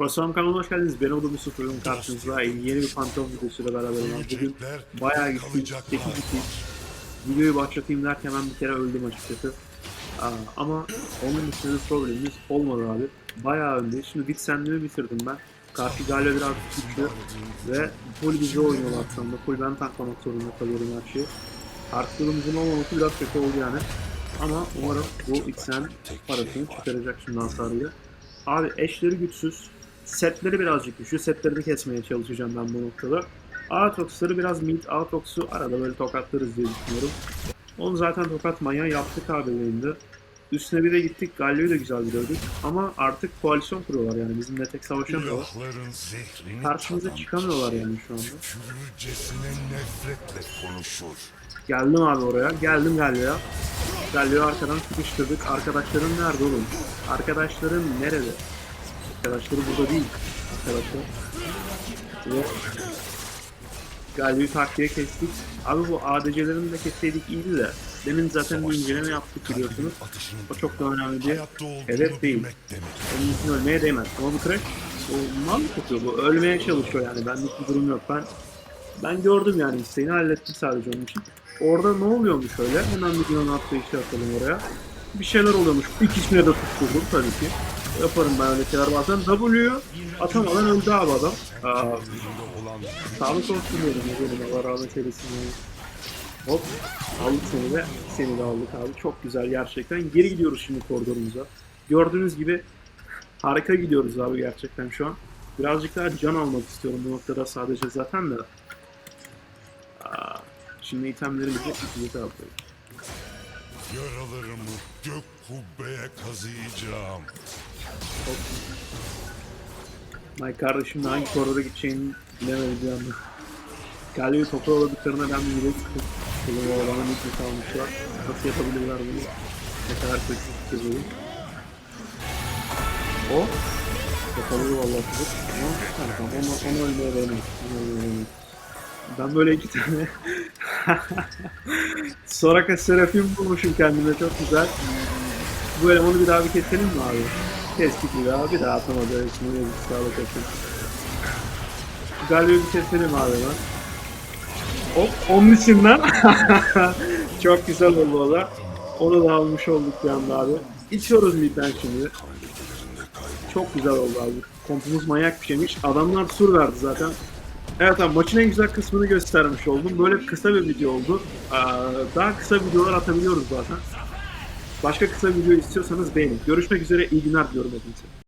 Program kanalına hoş geldiniz. Ben Oda Musafir'in karşınızda yeni bir Pantheon videosuyla beraberim. Bugün bayağı gittik, çekip gittik. Videoyu başlatayım derken ben bir kere öldüm açıkçası. Aa, ama onun dışında problemimiz olmadı abi. Bayağı önde. Şimdi Vixen'imi bitirdim ben. Karşı Galio biraz güçlü ve full bize oynuyorlar sanırım. Full ben tanklamak zorunda kalıyorum her şeyi. Artılarımızın olmaması biraz kötü oldu yani. Ama umarım bu Vixen parasını çıkaracak şimdi hasarıyla. Abi eşleri güçsüz. Setleri birazcık güçlü. Setleri kesmeye çalışacağım ben bu noktada. Aatrox'ları biraz mid. Aatrox'u arada böyle tokatlarız diye düşünüyorum. Onu zaten tokat manyağı yaptık abi yayında. Üstüne bir de gittik. Galio'yu da güzel bir dövdük. Ama artık koalisyon kuruyorlar yani. Bizimle tek savaşamıyorlar. Karşımıza çıkamıyorlar yani şu anda. Geldim abi oraya. Geldim Galio'ya. Galio'yu arkadan sıkıştırdık. Arkadaşların nerede oğlum? Arkadaşların nerede? Arkadaşları burada değil. Arkadaşlar. Ve Galio'yu takviye kestik. Abi bu ADC'lerini de kesseydik iyiydi de. Demin zaten bir inceleme yaptık biliyorsunuz. O çok da önemli bir hedef değil. Onun için ölmeye değmez. Ama bu crash o mal tutuyor bu? Ölmeye çalışıyor yani. Benlik bir durum yok. Ben ben gördüm yani isteğini hallettim sadece onun için. Orada ne oluyormuş öyle? Hemen bir yılan atlayışı atalım oraya. Bir şeyler oluyormuş. İkisine de tutturdum tabii ki. Yaparım ben öyle şeyler bazen. W'yu atamadan öldü abi adam. Aa, sağlık olsun diyelim. Diyelim Allah rahmet eylesin. Hop. Aldık seni de. Seni de aldık abi. Çok güzel gerçekten. Geri gidiyoruz şimdi koridorumuza. Gördüğünüz gibi harika gidiyoruz abi gerçekten şu an. Birazcık daha can almak istiyorum bu noktada sadece zaten de. Şimdi itemlerimizi ikiye alıyoruz. yaralarımı gök kubbeye kazıyacağım. My kardeşim de hangi koridora gideceğini bilemedi bir anda. Galio'yu topu aladıklarına ben bir yürek sıkıp Oğlum o alana mikro almışlar. Nasıl yapabilirler bunu? Ne kadar kötü bir şey değil. O Yapabilir vallahi kızı. Ama tamam tamam onu, onu ölmeye değmez. Ben böyle iki tane Soraka Serafim bulmuşum kendime çok güzel. Bu elemanı bir daha bir keselim mi abi? Bir daha bir daha atamadı. Şimdi yazık sağlık olsun. Galio'yu bir keselim abi lan. Hop onun içinden. çok güzel oldu o da. Onu da almış olduk bir anda abi. İçiyoruz midden şimdi. Çok güzel oldu abi. Kompumuz manyak bir şeymiş. Adamlar sur verdi zaten. Evet abi maçın en güzel kısmını göstermiş oldum. Böyle kısa bir video oldu. Daha kısa videolar atabiliyoruz zaten. Başka kısa video istiyorsanız beğenin. Görüşmek üzere iyi günler diliyorum hepinize.